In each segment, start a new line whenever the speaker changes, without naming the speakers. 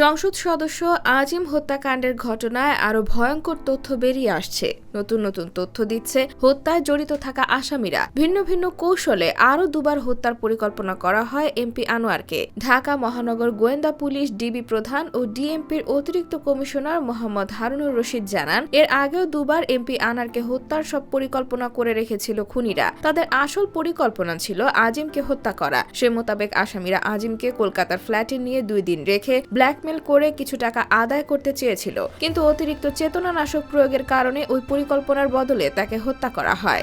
সংসদ সদস্য আজিম হত্যাকাণ্ডের ঘটনায় আরও ভয়ঙ্কর তথ্য বেরিয়ে আসছে। নতুন নতুন তথ্য দিচ্ছে, হত্যায় জড়িত থাকা আসামিরা। ভিন্ন ভিন্ন কৌশলে আরও দুবার হত্যার পরিকল্পনা করা হয় এমপি আনোয়ারকে। ঢাকা মহানগর গোয়েন্দা পুলিশ ডিবি প্রধান ও ডিএমপির অতিরিক্ত কমিশনার মোহাম্মদ হারুনুর রশিদ জানান, এর আগেও দুবার এমপি আনারকে হত্যার সব পরিকল্পনা করে রেখেছিল খুনিরা। তাদের আসল পরিকল্পনা ছিল আজিমকে হত্যা করা। সে মোতাবেক আসামিরা আজিমকে কলকাতার ফ্ল্যাটে নিয়ে দুই দিন রেখে ব্ল্যাকমেল করে কিছু টাকা আদায় করতে চেয়েছিল, কিন্তু অতিরিক্ত চেতনানাশক প্রয়োগের কারণে ওই পরিকল্পনার বদলে তাকে হত্যা করা হয়।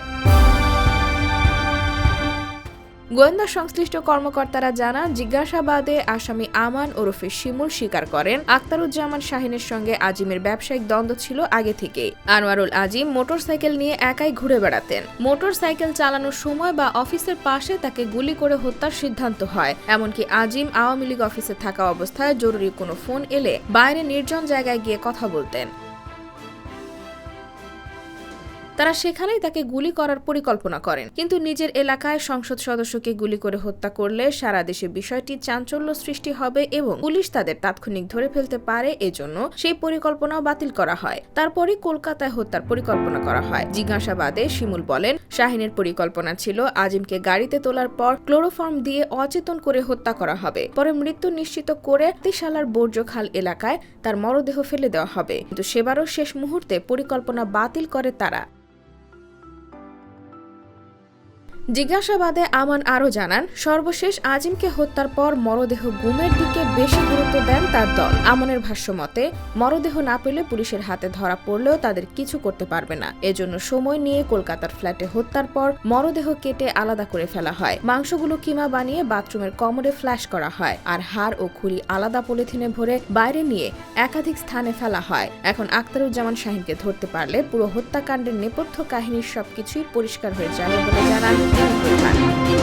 গোয়েন্দা সংশ্লিষ্ট কর্মকর্তারা জানান, জিজ্ঞাসাবাদে আসামি আমান ওরফে শিমুল স্বীকার করেন আক্তারুজ্জামান শাহিনের সঙ্গে আজিমের ব্যবসায়িক দ্বন্দ্ব ছিল আগে থেকেই। আনোয়ারুল আজিম মোটরসাইকেল নিয়ে একাই ঘুরে বেড়াতেন। মোটরসাইকেল চালানোর সময় বা অফিসের পাশে তাকে গুলি করে হত্যার সিদ্ধান্ত হয়। এমনকি আজিম আওয়ামী লীগ অফিসে থাকা অবস্থায় জরুরি কোনো ফোন এলে বাইরে নির্জন জায়গায় গিয়ে কথা বলতেন। তারা সেখানেই তাকে গুলি করার পরিকল্পনা করেন। কিন্তু নিজের এলাকায় সংসদ সদস্যকে গুলি করে হত্যা করলে সারা দেশে বিষয়টি চাঞ্চল্য সৃষ্টি হবে এবং পুলিশ তাদের তাৎক্ষণিক ধরে ফেলতে পারে, এজন্য সেই পরিকল্পনাও বাতিল করা হয়। তারপরই কলকাতায় হত্যার পরিকল্পনা করা হয়। জিজ্ঞাসাবাদে শিমুল বলেন, শাহিনের পরিকল্পনা ছিল আজিমকে গাড়িতে তোলার পর ক্লোরোফর্ম দিয়ে অচেতন করে হত্যা করা হবে। পরে মৃত্যু নিশ্চিত করে তিশালার বর্জ্যখাল এলাকায় তার মরদেহ ফেলে দেওয়া হবে। কিন্তু সেবারও শেষ মুহূর্তে পরিকল্পনা বাতিল করে তারা। জিজ্ঞাসাবাদে আমান আরও জানান, সর্বশেষ আজিমকে হত্যার পর মরদেহ গুমের দিকে বেশি গুরুত্ব দেন তার দল। আমনের ভাষ্য মতে, মরদেহ না পেলে পুলিশের হাতে ধরা পড়লেও তাদের কিছু করতে পারবে না। এজন্য সময় নিয়ে কলকাতার ফ্ল্যাটে হত্যার পর মরদেহ কেটে আলাদা করে ফেলা হয়। মাংসগুলো কিমা বানিয়ে বাথরুমের কমরে ফ্ল্যাশ করা হয় আর হাড় ও খুলি আলাদা পলিথিনে ভরে বাইরে নিয়ে একাধিক স্থানে ফেলা হয়। এখন আখতারুজ্জামান শাহিনকে ধরতে পারলে পুরো হত্যাকাণ্ডের নেপথ্য কাহিনীর সবকিছুই পরিষ্কার হয়ে যাবে বলে জানান 给你汇